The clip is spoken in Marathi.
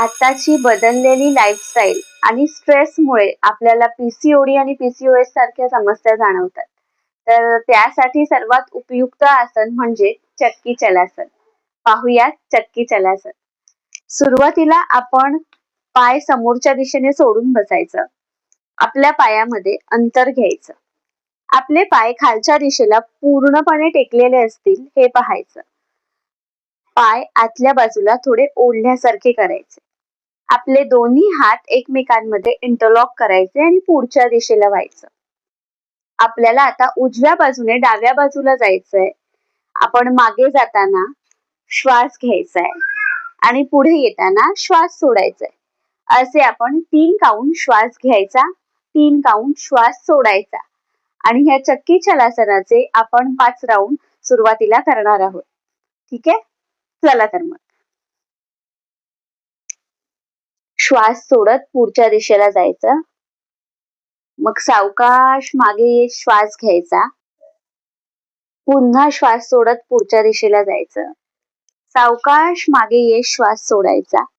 आताची बदललेली लाईफस्टाईल आणि स्ट्रेसमुळे आपल्याला पीसीओडी आणि पीसीओएस सारख्या समस्या जाणवतात. तर त्यासाठी सर्वात उपयुक्त आसन म्हणजे चक्की चलासन. पाहूयात चक्की चलासन. सुरुवातीला आपण पाय समोरच्या दिशेने सोडून बसायचं. आपल्या पायामध्ये अंतर घ्यायचं. आपले पाय खालच्या दिशेला पूर्णपणे टेकलेले असतील हे पाहायचं. पाय आतल्या बाजूला थोडे ओढल्यासारखे करायचे. आपले दोन्ही हात एकमेकांमध्ये इंटरलॉक करायचे आणि पुढच्या दिशेला व्हायचं. आपल्याला आता उजव्या बाजूने डाव्या बाजूला जायचंय. आपण मागे जाताना श्वास घ्यायचा आहे आणि पुढे येताना श्वास सोडायचा आहे असे आपण तीन काउंट श्वास घ्यायचा तीन काउंट श्वास सोडायचा. आणि ह्या चक्की चलासनाचे आपण पाच राऊंड सुरुवातीला करणार आहोत. ठीक? आहे चला तर मग. श्वास सोडत पुढच्या दिशेला जायचं. मग सावकाश मागे श्वास घ्यायचा. पुन्हा श्वास सोडत पुढच्या दिशेला जायचं. सावकाश मागे ये श्वास सोडायचा.